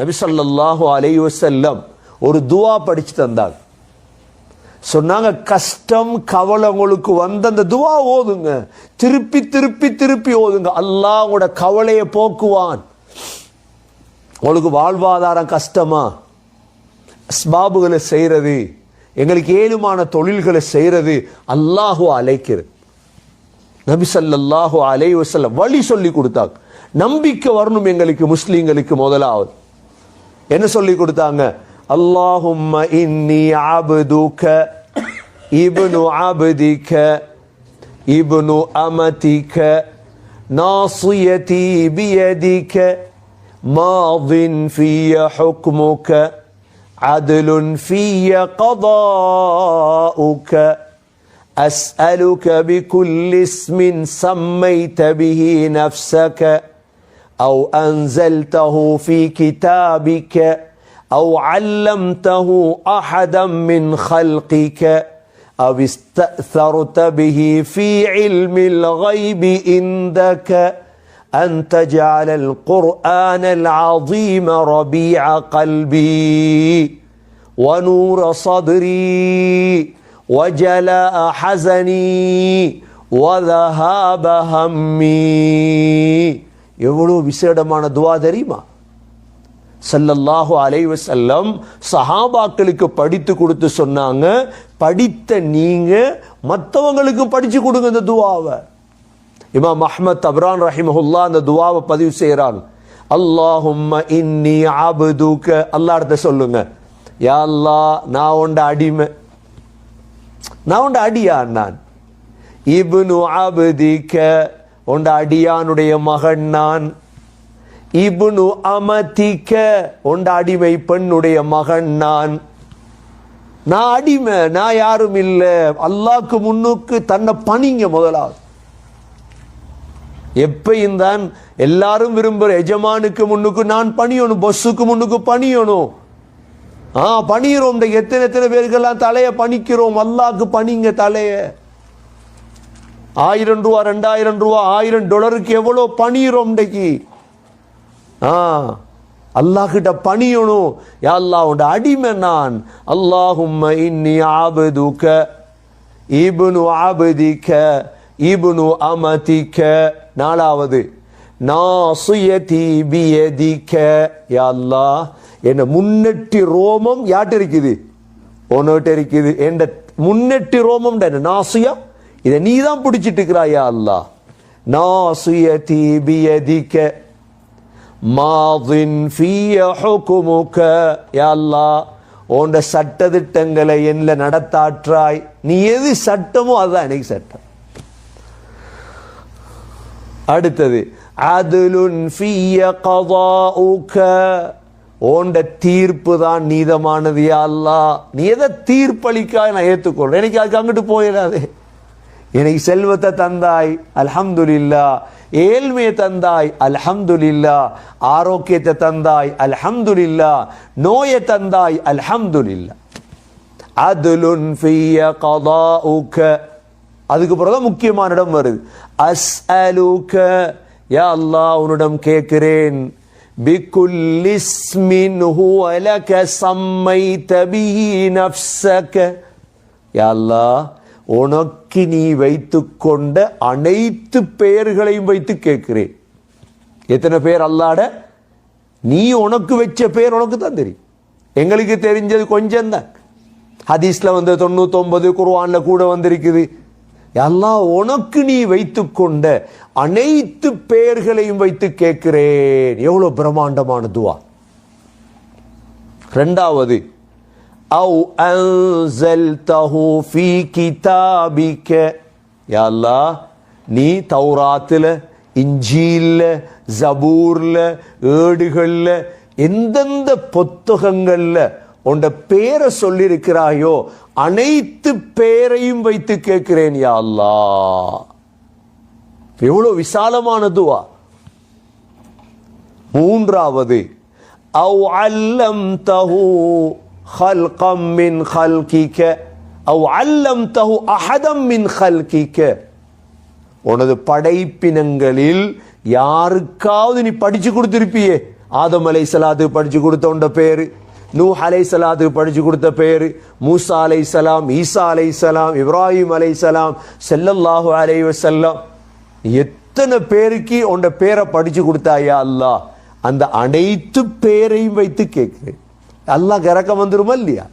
நபிசல்லாஹு அலைஹி ஒரு துவா படிச்சு தந்தாங்க சொன்னாங்க கஷ்டம் கவலை உங்களுக்கு வந்த அந்த துவா ஓதுங்க. திருப்பி திருப்பி திருப்பி ஓதுங்க. அல்லாஹ் உங்களோட கவலையை போக்குவான். உங்களுக்கு வாழ்வாதாரம் கஷ்டமா? ஸ்பாபுகளை செய்கிறது எங்களுக்கு ஏழுமான தொழில்களை செய்கிறது அல்லாஹு அழைக்கிறது. நபி ஸல்லல்லாஹு அலைஹி வழி சொல்லி கொடுத்தாங்க. நம்பிக்கை வரணும் எங்களுக்கு முஸ்லீம்களுக்கு முதலாவது. என்ன சொல்லி கொடுத்தாங்க அல்லாஹும்ம இன்னி அபதுக இப்னு அபதிக இப்னு அமதிக நாசியதி பியதிக ماض في حكمك عدل في قضاؤك اسالك بكل اسم سميت به نفسك أو أنزلته في كتابك أو علمته أحدا من خلقك أو استأثرت به في علم الغيب عندك أن تجعل القرآن العظيم ربيع قلبي ونور صدري وجلاء حزني وذهاب همي. எவ்வளவு விசேடமான துவா தெரியுமா? சல்லல்லாஹு அலைவ செல்லம் சஹாபாக்களுக்கு படித்து கொடுத்து சொன்னாங்க. படித்த நீங்க மற்றவங்களுக்கு படிச்சு கொடுங்க இந்த துவாவை. இமாம் அஹ்மத் அப்ரான் ரஹிமஹுல்லா அந்த துவாவை பதிவு செய்கிறாங்க அல்லாஹும்ம இன்னி அபுதுக. அல்லா இடத்த சொல்லுங்க. யா அல்லா நான் உண்ட அடிமை. நான் உண்ட அடியா நான். இபுனு அபதிக்க உண்ட அடியானுடைய மகன் நான். இபுனு அமதிக்க உண்ட அடிமை பெண்ணுடைய மகன் நான். நான் அடிமை நான் யாரும் இல்லை. அல்லாக்கு முன்னுக்கு தன்னை பணிங்க முதலாவது. எப்பையும் தான் எல்லாரும் விரும்புகிற எஜமானுக்கு முன்னுக்கு நான் பணியணும் பஸ்ஸுக்கு முன்னுக்கு பணியணும். ஆ பணியிறோம். இந்த எத்தனை எத்தனை பேருக்கெல்லாம் தலையை பணிக்கிறோம்? அல்லாக்கு பணிங்க தலையை. ஆயிரம் ரூபா ரெண்டாயிரம் ரூபா ஆயிரம் டாலருக்கு எவ்வளோ பணியிறோம் இன்றைக்கு? ஆ அல்லாஹ்கிட்ட பணியணும். யா அல்லாஹ் உண்ட அடிமை நான். அல்லாஹும் இன்னி ஆபதுக்க இபுனு ஆபதிக்க இபுனு அமதிக்க நாலாவது நாசியதி பியதிக்க யா அல்லாஹ் என்ன முன்னெட்டி ரோமம் யாட்டு இருக்குது? உன்னோட்ட இருக்குது. என்ற முன்னெட்டி ரோமம் என்ன? நாசுயா? இதை நீ தான் பிடிச்சிட்டு இருக்கிறாய் அல்லா அல்லாஹ்? நாசியதி பியதிக்க மாதின் ஃபிய ஹுகுமுக. யா அல்லாஹ் உன்ட சட்ட திட்டங்களை என்ன நடத்தாற்றாய். நீ எது சட்டமோ அதுதான் எனக்கு சட்டம். அடுத்தது அதுலுன் ஃபிய கதாஉக. ஓண்ட தீர்ப்பு தான் நீதமானது அல்லா நீ எதை தீர்ப்பளிக்காய் நான் ஏற்றுக்கொள்றேன் எனக்கு அதுக்கு அங்கிட்டு போயிடாதே. எனக்கு செல்வத்தை தந்தாய் அல்ஹம்துலில்லா ஏழ்மையை தந்தாய் அல்ஹம்துலில்லா ஆரோக்கியத்தை தந்தாய் அல்ஹம்துலில்லா நோயை தந்தாய் அல்ஹம்துலில்லா அதுலுன் ஃபிய கதாஉக அதுக்கு பிறகு முக்கியமான இடம் வருது அஸ்அலுக யா அல்லாஹ் உன்னிடம் கேட்கிறேன் بكل اسم هو لك سميت به نفسك يا الله உனக்கு நீ வைத்துக்கொண்ட அனைத்து பெயர்களையும் வைத்து கேட்கிறேன். எத்தனை பேர் அல்லாட? நீ உனக்கு வச்ச பேர் உனக்கு தான் தெரியும். எங்களுக்கு தெரிஞ்சது கொஞ்சம் தான் ஹதீஸ்ல வந்து தொண்ணூத்தொன்பது குர்ஆன்ல கூட வந்திருக்குது. எல்லாம் உனக்கு நீ வைத்துக்கொண்ட அனைத்து பெயர்களையும் வைத்து கேட்கிறேன். எவ்வளவு பிரம்மாண்டமான துவா. ரெண்டாவது அவு அன்சல்தஹு في كتابك. يا الله நீ توراتل இஞ்சியில் ஜபூரில் ஏடுகளில் எந்தெந்த புத்தகங்களில் உண்ட பேரை சொல்லியிருக்கிறாயோ அனைத்து பேரையும் வைத்து கேட்கிறேன் யா அல்லா எவ்வளோ விசாலமானதுவா மூன்றாவது அவு அல்லம் தஹு خلقا من خلقك أو علمته أحدا من خلقك உனது படைப்பினங்களில் யாருக்காவது நீ படிச்சு கொடுத்திருப்பியே ஆதம் அலை சலாத்துக்கு படிச்சு கொடுத்தவண்ட பேரு நூ அலை சலாத்துக்கு படிச்சு கொடுத்த பேரு மூசா அலை சலாம் ஈசா அலை சலாம் இப்ராஹிம் அலை சலாம் செல்லல்லாஹு அலை வசல்லாம் எத்தனை பேருக்கு உண்ட பேரை படிச்சு கொடுத்தாயா அல்லாஹ் அந்த அனைத்து பேரையும் வைத்து கேட்கிறேன் அல்லாஹ் கிறக்க வந்துருமா இல்லையா?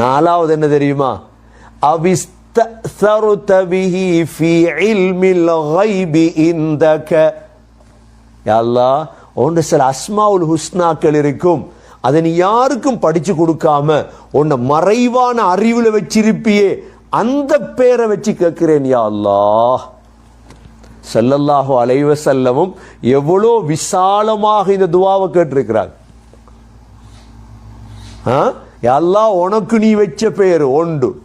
நாலாவது என்ன தெரியுமா? அவிஸ்தருத பிஹி ஃபீ இல்மில் கைபி இந்தக. அல்லாஹ் ஒன்று சில அஸ்மாவுல் ஹுஸ்னாக்கள் இருக்கும். அதை நீ யாருக்கும் படிச்சு கொடுக்காம உன்னை மறைவான அறிவுல வச்சிருப்பியே அந்த பேரை வச்சு கேட்கிறேன் யா அல்லாஹ். செல்லல்லாஹோ அலைஹி எவ்வளோ விசாலமாக இந்த துவாவை கேட்டிருக்கிறார் ஆ? உனக்கு நீ வச்ச பேர் ஒன்று.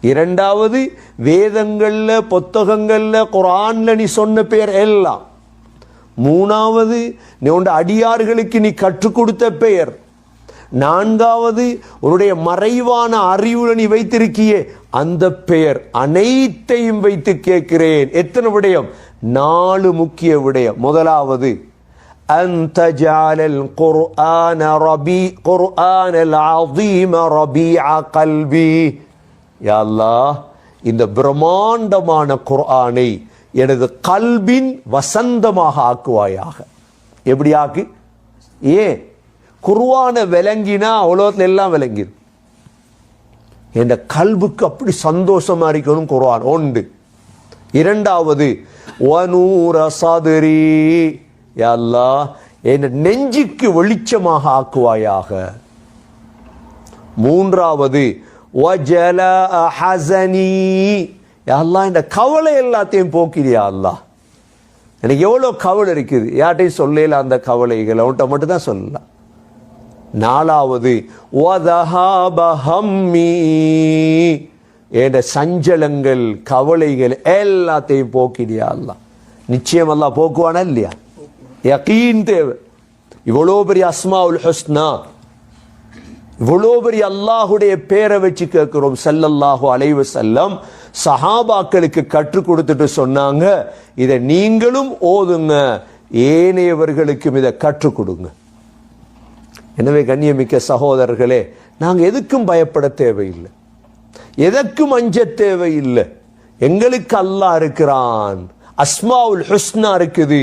இரண்டாவது வேதங்களில் புத்தகங்களில் குரான்ல நீ சொன்ன பேர் எல்லாம். மூணாவது நீ உண்ட அடியார்களுக்கு நீ கற்றுக் கொடுத்த பெயர் நான்காவது உன்னுடைய மறைவான அறிவுல நீ வைத்திருக்கியே அந்த பெயர் அனைத்தையும் வைத்து கேட்கிறேன். எத்தனை விடயம்? நாலு முக்கிய விடயம். முதலாவது أن تجعل القرآن ربي قرآن العظيم ربيع قلبي யா அல்லாஹ் இந்த பிரம்மாண்டமான குர்ஆனை எனது கல்பின் வசந்தமாக ஆக்குவாயாக எப்படி ஆக்கு ஏன் குர்ஆனை விளங்கினா உலகத்துல எல்லாம் விளங்கிடும் என் கல்புக்கு அப்படி சந்தோஷமா இருக்கணும் குர்ஆன் உண்டு இரண்டாவது வனூர சதுரி யாழ்லா என் நெஞ்சுக்கு வெளிச்சமாக ஆக்குவாயாக. மூன்றாவது யாழ்லா இந்த கவலை எல்லாத்தையும் போக்கிறியா அல்லா எனக்கு எவ்வளோ கவலை இருக்குது? யார்கிட்டையும் சொல்லல அந்த கவலைகள் அவன்கிட்ட மட்டும்தான் சொல்லலாம் நாலாவது என் சஞ்சலங்கள் கவலைகள் எல்லாத்தையும் போக்கிறியா அல்லா நிச்சயமெல்லாம் போக்குவானா இல்லையா? யகீன் தேவை இவ்வளோ பெரிய அஸ்மாவுல் ஹஸ்னா இவ்வளோ பெரிய அல்லாஹுடைய பேரை வச்சு கேட்கிறோம் செல்லல்லாஹு அலைவ செல்லம் சஹாபாக்களுக்கு கற்றுக் கொடுத்துட்டு சொன்னாங்க இதை நீங்களும் ஓதுங்க ஏனையவர்களுக்கும் இதை கற்றுக் கொடுங்க எனவே கண்ணியமிக்க சகோதரர்களே நாங்கள் எதுக்கும் பயப்பட தேவையில்லை எதற்கும் அஞ்ச தேவையில்லை எங்களுக்கு அல்லாஹ் இருக்கிறான் அஸ்மாவுல் ஹுஸ்னா இருக்குது.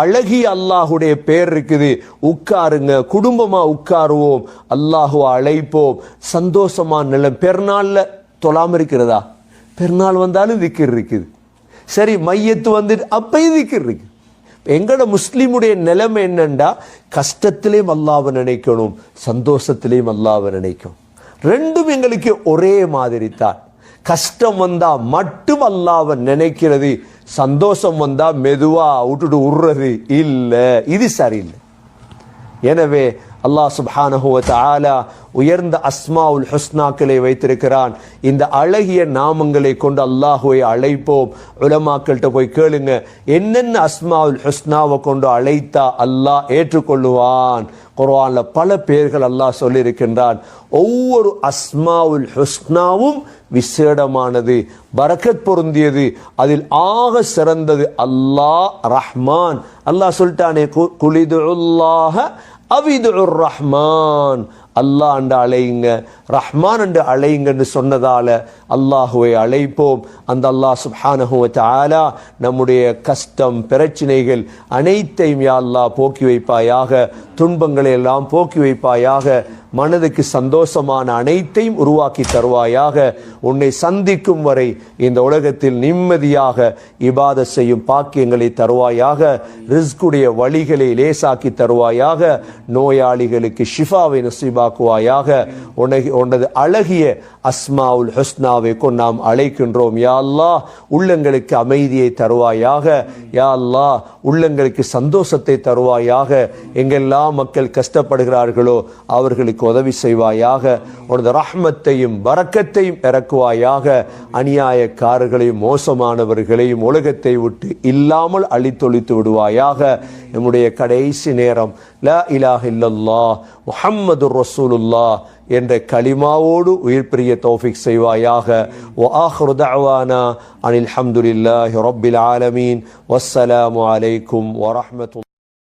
அழகிய அல்லாஹுடைய பேர் இருக்குது. உட்காருங்க குடும்பமா உட்காருவோம் அல்லாஹுவா அழைப்போம். சந்தோஷமா நிலம் பெருநாளில் தொழாம இருக்கிறதா? பெருநாள் வந்தாலும் திக்கர் இருக்குது. சரி மையத்து வந்துட்டு அப்பயும் திக்கர் இருக்கு எங்களோட முஸ்லீமுடைய நிலைமை என்னண்டா? கஷ்டத்திலையும் அல்லாவை நினைக்கணும் சந்தோஷத்திலையும் அல்லாவை நினைக்கணும். ரெண்டும் எங்களுக்கு ஒரே மாதிரி தான். கஷ்டம் வந்தா மட்டும் அல்லாவை நினைக்கிறது சந்தோஷம் வந்தா மெதுவா விட்டுட்டு உடுறது இல்ல. இது சரியில்லை. எனவே அல்லாஹ் சுப்ஹானஹு வ தஆலா உயர்ந்த அஸ்மாவுல் ஹுஸ்னாக்களை வைத்திருக்கிறான். இந்த அழகிய நாமங்களை கொண்டு அல்லாஹுவை அழைப்போம். உலமாக்கள்கிட்ட போய் கேளுங்க. என்னென்ன அஸ்மாவுல் ஹுஸ்னாவை கொண்டு அழைத்தா அல்லாஹ் ஏற்றுக்கொள்ளுவான்? குர்வானில் பல பேர்கள் அல்லாஹ் சொல்லியிருக்கின்றான். ஒவ்வொரு அஸ்மாவுல் ஹுஸ்னாவும் விசேடமானது பரக்கத் பொருந்தியது அதில் ஆக சிறந்தது அல்லாஹ் ரஹ்மான். அல்லாஹ் சொல்லிட்டானே கு- أبي ادعوا الرحمن. அல்லாஹ் என்று அழையுங்க ரஹ்மான் என்று அழையுங்கன்னு சொன்னதால் அல்லாஹுவை அழைப்போம். அந்த அல்லாஹ் சுப்ஹானஹு வ நம்முடைய கஷ்டம் பிரச்சனைகள் அனைத்தையும் யா அல்லாஹ் போக்கி வைப்பாயாக. துன்பங்களை எல்லாம் போக்கி வைப்பாயாக. மனதுக்கு சந்தோஷமான அனைத்தையும் உருவாக்கி தருவாயாக. உன்னை சந்திக்கும் வரை இந்த உலகத்தில் நிம்மதியாக இபாத செய்யும் பாக்கியங்களை தருவாயாக. ரிஸ்குடைய வழிகளை லேசாக்கி தருவாயாக. நோயாளிகளுக்கு ஷிஃபாவை நசீபாக்குவாயாக உனக்கு உனது அழகிய அஸ்மாவுல் ஹுஸ்னாவை நாம் அழைக்கின்றோம். யா அல்லா உள்ளங்களுக்கு அமைதியை தருவாயாக. யா அல்லா உள்ளங்களுக்கு சந்தோஷத்தை தருவாயாக எங்கெல்லாம் மக்கள் கஷ்டப்படுகிறார்களோ அவர்களுக்கு உதவி செய்வாயாக உனது ரஹ்மத்தையும் வரக்கத்தையும் இறக்குவாயாக அநியாயக்காரர்களையும் மோசமானவர்களையும் உலகத்தை விட்டு இல்லாமல் அழித்தொழித்து விடுவாயாக. நம்முடைய கடைசி நேரம் ல இலாஹ இல்லல்லாஹ் முஹம்மது ரசூலுல்லாஹ் என்ற கலிமாவோடு உயிர் பிரிய தௌஃபிக் செய்வாயாக ஒ ஆஹ்ரு தவானா அனில் ஹம்துலில்லாஹி ரொப்பில் ஆலமீன் வஸ்ஸலாமு அலைக்கும் வரமத்து